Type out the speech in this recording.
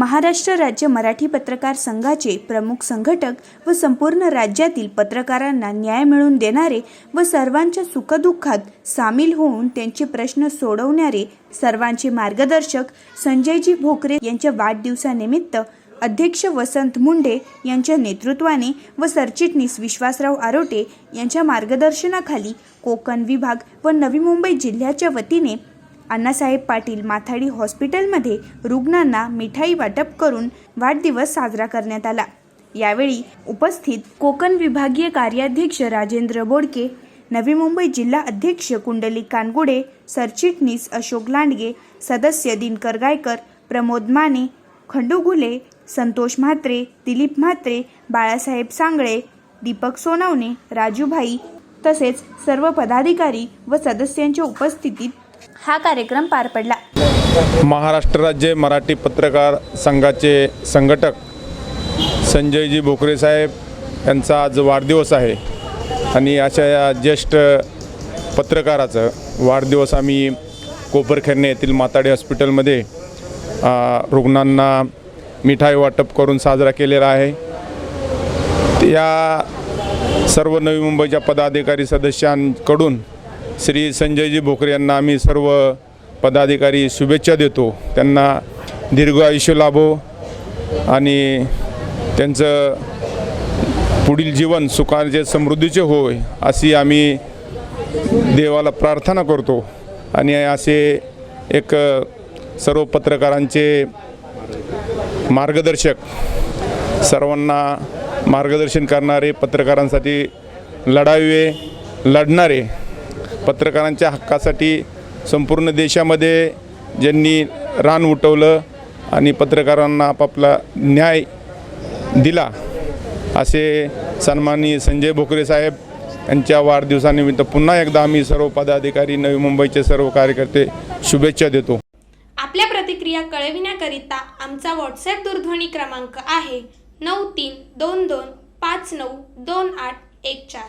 महाराष्ट्र राज्य मराठी पत्रकार संघाचे प्रमुख संघटक व संपूर्ण राज्यातील पत्रकारांना न्याय मिळवून देणारे व सर्वांच्या सुखदुःखात सामील होऊन त्यांचे प्रश्न सोडवणारे सर्वांचे मार्गदर्शक संजयजी भोकरे यांच्या वाढदिवसानिमित्त अध्यक्ष वसंत मुंडे यांच्या नेतृत्वाने व सरचिटणीस विश्वासराव आरोटे यांच्या मार्गदर्शनाखाली कोकण विभाग व नवी मुंबई जिल्ह्याच्या वतीने अण्णासाहेब पाटील माथाडी हॉस्पिटलमध्ये रुग्णांना मिठाई वाटप करून वाढदिवस साजरा करण्यात आला. यावेळी उपस्थित कोकण विभागीय कार्याध्यक्ष राजेंद्र बोडके नवी मुंबई जिल्हा अध्यक्ष कुंडलिक कानगुडे सरचिटणीस अशोक लांडगे सदस्य दिनकर गायकर प्रमोद माने खंडू घुले संतोष म्हात्रे दिलीप म्हात्रे बाळासाहेब सांगळे दीपक सोनावणे राजूभाई तसेच सर्व पदाधिकारी व सदस्यांच्या उपस्थितीत हा कार्यक्रम पार पडला. महाराष्ट्र राज्य मराठी पत्रकार संघाचे संघटक संजयजी भोकरे साहेब यांचा आज वाढदिवस आहे. आणि अशा या ज्येष्ठ पत्रकाराचं वाढदिवस आम्ही कोपरखेरणे येथील माताडे हॉस्पिटलमध्ये रुग्णांना मिठाई वाटप करून साजरा केलेला आहे. या सर्व नवी मुंबईच्या पदाधिकारी सदस्यांकडून श्री संजयजी भोकरे यांना आम्ही सर्व पदाधिकारी शुभेच्छा देतो. त्यांना दीर्घ आयुष्य लाभो आणि त्यांचं पुढील जीवन सुखाचे समृद्धीचे होय अशी आम्ही देवाला प्रार्थना करतो. आणि असे एक सर्व पत्रकारांचे मार्गदर्शक सर्वांना मार्गदर्शन करणारे पत्रकारांसाठी लढावे लढणारे पत्रकारांच्या हक्कासाठी संपूर्ण देशामध्ये ज्यांनी रान उठवलं आणि पत्रकारांना आपापला न्याय दिला असे सन्माननीय संजय भोकरे साहेब यांच्या वाढदिवसानिमित्त पुन्हा एकदा आम्ही सर्व पदाधिकारी नवी मुंबईचे सर्व कार्यकर्ते शुभेच्छा देतो. आपल्या प्रतिक्रिया कळविण्याकरिता आमचा व्हॉट्सॲप दूरध्वनी क्रमांक आहे नऊ तीन दोन दोन पाच नऊ दोन आठ एक चार.